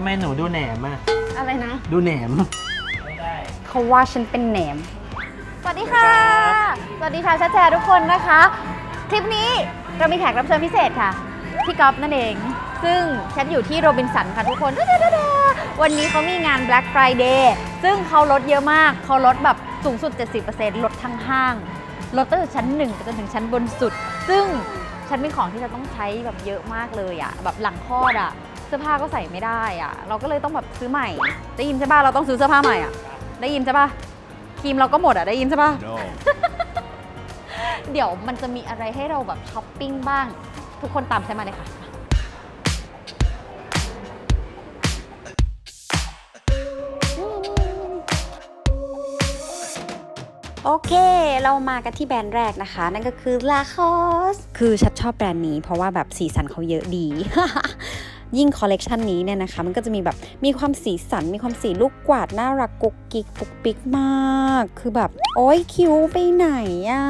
ทำไมหนูดูแหนมอะ อะไรนะ ดูแหนม เขาว่าฉันเป็นแหนม สวัสดีค่ะ สวัสดีชาวแชร์แชร์ทุกคนนะคะ คลิปนี้เรามีแขกรับเชิญพิเศษค่ะ พี่ก๊อฟนั่นเอง ซึ่งฉันอยู่ที่โรบินสันค่ะทุกคนดาดาๆวันนี้เขามีงาน Black Friday ซึ่งเขาลดเยอะมาก เขาลดแบบสูงสุด 70%ลดทั้งห้าง ลดตั้งแต่ชั้นหนึ่งไปจนถึงชั้นบนสุด ซึ่งฉันเป็นของที่จะต้องใช้แบบเยอะมากเลยอะแบบหลังคลอดอะ เสื้อผ้าก็ใส่ไม่ได้อะเราก็เลยต้องแบบซื้อใหม่ ได้ยินใช่ป่ะเราต้องซื้อเสื้อผ้าใหม่อะได้ยินใช่ป่ะครีมเราก็หมดอะได้ยินใช่ป่ะ No. เดี๋ยวมันจะมีอะไรให้เราแบบช้อปปิ้งบ้าง ทุกคนตามฉันมาเลยค่ะ โอเค เรามากันที่แบรนด์แรกนะคะ นั่นก็คือ Lacoste คือฉันชอบแบรนด์นี้เพราะว่าแบบสีสันเขาเยอะดี ยิ่งคอลเลกชันนี้เนี่ยนะคะ มันก็จะมีแบบมีความสีสัน มีความสีลูกกวาดน่ารักกุกกิกปุกปิกมาก คือแบบ โอ้ยคิ้วไปไหนอะ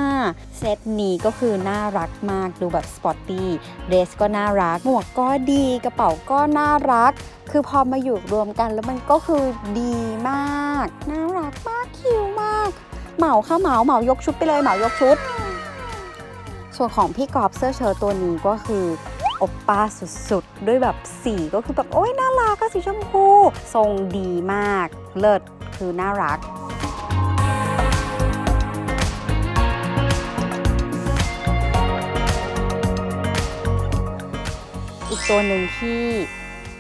เซตนี้ก็คือน่ารักมากดูแบบสปอร์ตตี้เดรสก็น่ารักหมวกก็ดีกระเป๋าก็น่ารัก คือพอมาอยู่รวมกันแล้วมันก็คือดีมาก น่ารักมากคิ้วมาก เหมาค่ะเหมาเหมายกชุดไปเลยเหมายกชุดส่วนของพี่กอบเสื้อเชิ้ตตัวนี้ก็คือ อปป้าสุดๆ ด้วยแบบสีก็คือแบบโอ้ยน่ารักก็สีชมพู ทรงดีมากเลิศคือน่ารักอีกตัวหนึ่งที่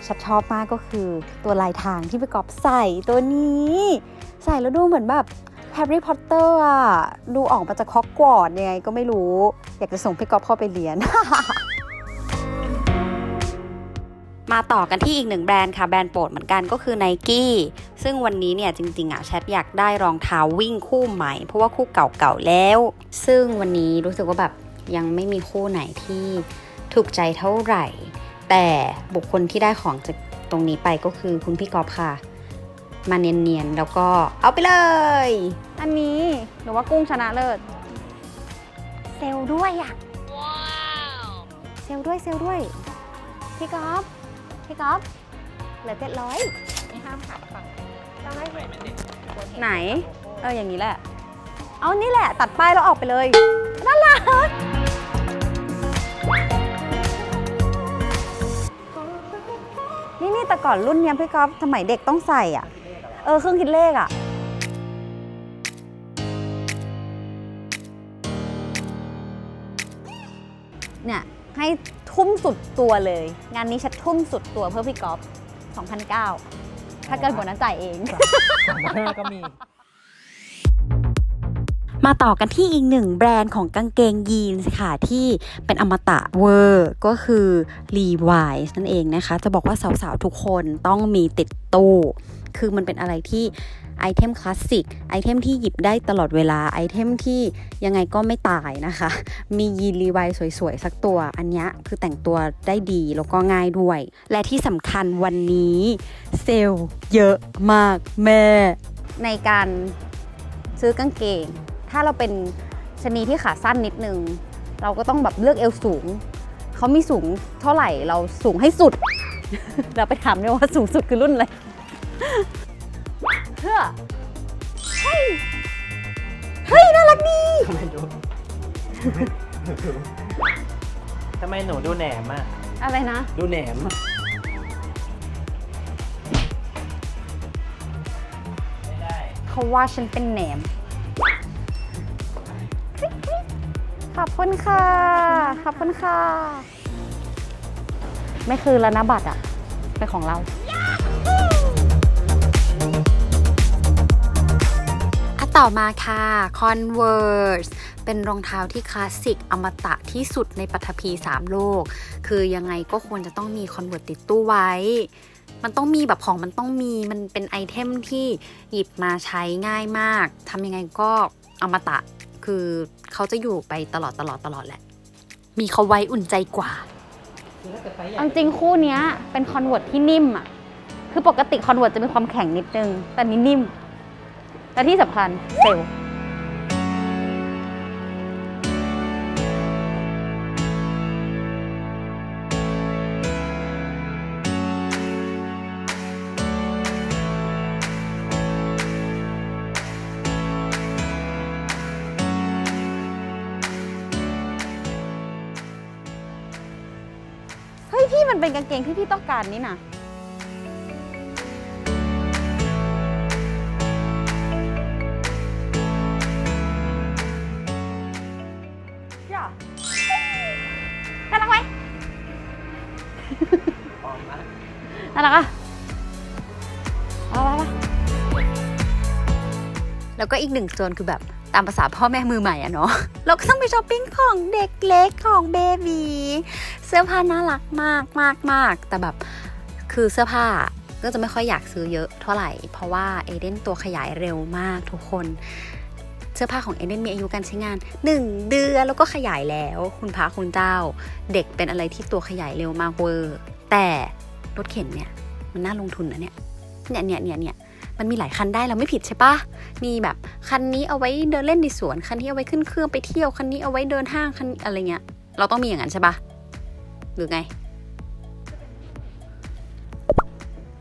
ฉันชอบมากก็คือตัวลายทางที่พีกอบใส่ตัวนี้ ใส่แล้วดูเหมือนแบบแฮร์รี่พอตเตอร์อะดูออกมาจากฮอกวอตส์ยังไงก็ไม่รู้ อยากจะส่งพี่กอบเข้าไปเรียน มาต่อกันที่อีกหนึ่งแบรนด์ค่ะ แบรนด์โปรดเหมือนกันก็คือ n i กี้ซึ่งวันนี้เนี่ยจริงๆอะแชทอยากได้รองเท้าวิ่งคู่ใหม่ เพราะว่าคู่เก่าๆแล้ว ซึ่งวันนี้รู้สึกว่าแบบยังไม่มีคู่ไหนที่ถูกใจเท่าไหร่ แต่บุคคลที่ได้ของจากตรงนี้ไปก็คือคุณพี่กอฟค่ะ มาเนียนๆแล้วก็เอาไปเลย อันนี้หรือว่ากุ้งชนะเลิศเซลด้วยอะเซลด้วยเซลด้วย พี่กอฟ พี่กอฟเหลือเจ็ดร้อยไม่ห้ามขายฝั่งต้องให้ไหน เอออย่างนี้แหละ เอานี่แหละ ตัดป้ายแล้วออกไปเลยน่ารักนี่นี่แต่ก่อนรุ่นเนี้ยพี่ก๊อฟสมัยเด็กต้องใส่อะ เออเครื่องคิดเลขอะ ให้ทุ่มสุดตัวเลย งานนี้ฉันทุ่มสุดตัวเพื่อพี่ก๊อฟ2009 ถ้าเกินกว่านั้นจ่ายเอง สองห้าก็มี มาต่อกันที่อีกหนึ่งแบรนด์ของกางเกงยีนส์ค่ะ ที่เป็นอมตะเวอร์ก็คือ Levi's นั่นเองนะคะ จะบอกว่าสาวๆ ทุกคนต้องมีติดตู้คือมันเป็นอะไรที่ไอเทมคลาสสิกไอเทมที่หยิบได้ตลอดเวลาไอเทมที่ยังไงก็ไม่ตายนะคะ มียีนรีไวสวยๆ สักตัว อันนี้คือแต่งตัวได้ดีแล้วก็ง่ายด้วย และที่สำคัญวันนี้เซลล์เยอะมากแม่ ในการซื้อกางเกง ถ้าเราเป็นชะนีที่ขาสั้นนิดนึง เราก็ต้องแบบเลือกเอวสูง เขามีสูงเท่าไหร่เราสูงให้สุด เราไปถามด้วยว่าสูงสุดคือรุ่นอะไรเพื่อเฮ้ยเฮ้ยน่ารักดีทำไมดูทำไมหนูดูแหนมอะอะไรนะ ดูแหนม เขาว่าฉันเป็นแหนม คุณค่ะ ขอบคุณค่ะ ไม่คือแล้วนะบัตรอะเป็นของเราอะต่อมาค่ะ Converse เป็นรองเท้าที่คลาสสิกอมตะที่สุดในปัทภี3โลก คือยังไงก็ควรจะต้องมี Converse ติดตู้ไว้ มันต้องมีแบบของมันต้องมี มันเป็นไอเทมที่หยิบมาใช้ง่ายมาก ทำยังไงก็อมตะ คือเขาจะอยู่ไปตลอดตลอดตลอดแหละ มีเขาไว้อุ่นใจกว่า เอาจริงคู่เนี้ยเป็นคอนเวิร์ตที่นิ่มอะ คือปกติคอนเวิร์ตจะมีความแข็งนิดนึง แต่นี้นิ่ม และที่สำคัญเซลล์ มันเป็นกางเกงที่พี่ต้องการนี่นะย่าน่ารักไหมพร้อมมากน่ารักอะเอาไปแล้วก็อีกหนึ่งโซนคือแบบตามภาษาพ่อแม่มือใหม่อะเนาะเราก็ต้องไปช้อปปิ้งของเด็กเล็กของเบบีเสื้อผ้าน่ารักมากมากมากแต่แบบคือเสื้อผ้าก็จะไม่ค่อยอยากซื้อเยอะเท่าไหร่ เพราะว่าเอเดนตัวขยายเร็วมากทุกคน เสื้อผ้าของเอเดนมีอายุการใช้งาน 1 เดือนแล้วก็ขยายแล้ว คุณพระคุณเจ้า เด็กเป็นอะไรที่ตัวขยายเร็วมากเวอร์แต่รถเข็นเนี่ยมันน่าลงทุนนะเนี่ยเนี่ยเนี่ยเนี่ยเนี่ย มันมีหลายคันได้เราไม่ผิดใช่ปะมีแบบคันนี้เอาไว้เดินเล่นในสวน คันนี้เอาไว้ขึ้นเครื่องไปเที่ยว คันนี้เอาไว้เดินห้าง คันอะไรเงี้ย เราต้องมีอย่างนั้นใช่ปะหรือไง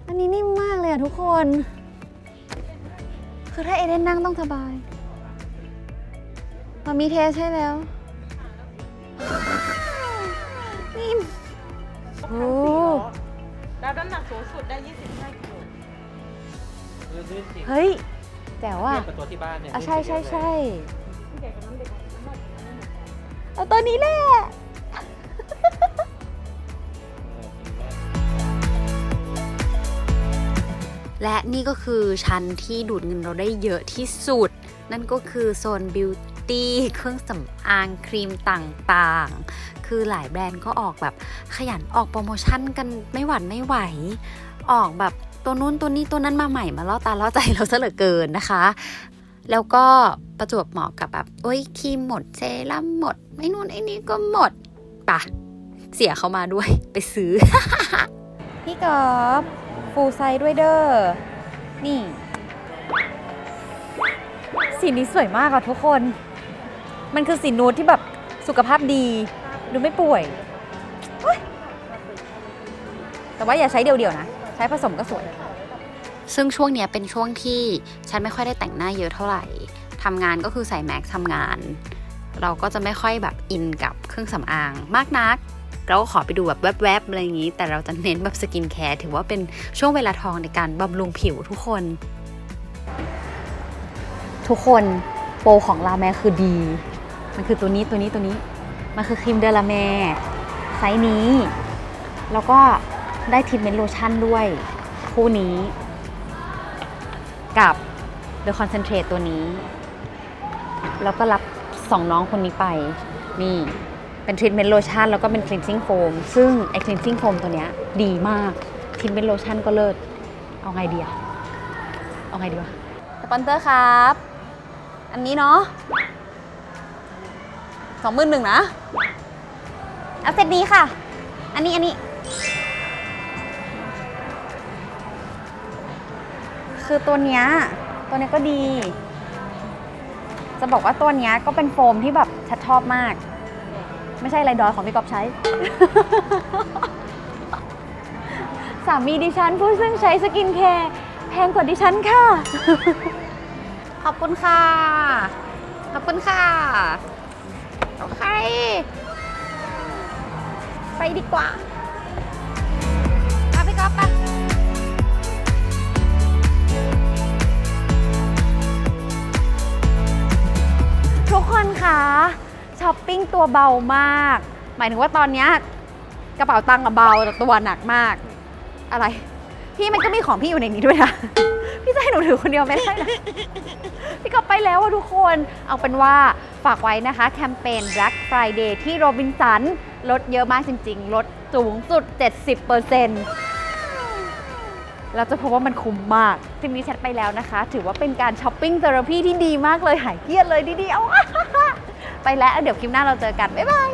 อันนี้นิ่มมากเลยอะทุกคน คือถ้าเอเดนนั่งต้องสบายมามีเทสให้แล้ว นิ่มโอ้แล้วน้ำหนักสูงสุดได้ 25กิโล ลื่นลื่นจริงเฮ้ยแจ๋วอะเทียบกับตัวที่บ้านเนี่ยอะใช่ใช่ใช่ที่ใหญ่กว่าน้ำเด็กน้ำหนักน้ำหนักเอาตัวนี้แหละและนี่ก็คือชั้นที่ดูดเงินเราได้เยอะที่สุด นั่นก็คือโซนบิวตี้เครื่องสำอางครีมต่างๆ คือหลายแบรนด์ก็ออกแบบขยันออกโปรโมชั่นกันไม่หวั่นไม่ไหว ออกแบบ ตัวนู้นตัวนี้ตัวนั้นมาใหม่มาล่อตาล่อใจเราซะเหลือเกินนะคะ แล้วก็ประจวบเหมาะกับแบบโอ้ยครีมหมดเซรั่มหมดไม่นู่นไอ้นี่ก็หมดปะเสียเขามาด้วยไปซื้อ พี่กอบฟูไซด้วยเด้อนี่สีนี้สวยมากอะทุกคน มันคือสีนูดที่แบบสุขภาพดีดูไม่ป่วยยแต่ว่าอย่าใช้เดี่ยวๆนะ ใช้ผสมก็สวย ซึ่งช่วงเนี้ยเป็นช่วงที่ฉันไม่ค่อยได้แต่งหน้าเยอะเท่าไหร่ทำงานก็คือใส่แม็กซ์ทำงาน เราก็จะไม่ค่อยแบบอินกับเครื่องสำอางมากนักเราก็ขอไปดูแบบแวบๆอะไรอย่างนี้ แต่เราจะเน้นแบบสกินแคร์ถือว่าเป็นช่วงเวลาทองในการบำรุงผิวทุกคน ทุกคนโปรของลาแมคือดี มันคือตัวนี้ตัวนี้ตัวนี้ มันคือครีมเดลาแมไซส์นี้ แล้วก็ ได้ทรีทเมนต์โลชั่นด้วย คู่นี้ กับ The Concentrate ตัวนี้ แล้วก็รับสองน้องคนนี้ไป นี่เป็นทรีทเมนต์โลชั่นแล้วก็เป็น cleansing foam ซึ่งไอ้ cleansing foam ตัวเนี้ยดีมากทรีทเมนต์โลชั่นก็เลิศ เอาไงดีอะเอาไงดีวะสปอนเซอร์ครับ อันนี้เนาะสองหมื่นหนึ่งนะเอาเซตนี้ค่ะ อันนี้อันนี้ คือตัวเนี้ยตัวเนี้ยก็ดี จะบอกว่าตัวเนี้ยก็เป็นโฟมที่แบบชัดชอบมาก ไม่ใช่ไรดอยของพี่กอบใช้ สามีดิฉันผู้ซึ่งใช้สกินแคร์แพงกว่าดิฉันค่ะ ขอบคุณค่ะ ขอบคุณค่ะ โอเค ไปดีกว่า ทุกคนคะช้อปปิ้งตัวเบามาก หมายถึงว่าตอนเนี้ยกระเป๋าตังค์อะเบาแต่ตัวหนักมาก อะไร พี่มันก็มีของพี่อยู่ในนี้ด้วยนะ พี่จะให้หนูถือคนเดียวไม่ได้นะพี่ก็ไปแล้วอะทุกคนเอาเป็นว่าฝากไว้นะคะ แคมเปญ Black Friday ที่โรบินสันลดเยอะมากจริง ๆ ลดสูงสุด 70%เราจะพบว่ามันคุ้มมากทริปนี้แชทไปแล้วนะคะ ถือว่าเป็นการช้อปปิ้งเทอราพีที่ดีมากเลยหายเครียดเลยดีๆเอาไปแล้วเดี๋ยวคลิปหน้าเราเจอกัน บ๊ายบาย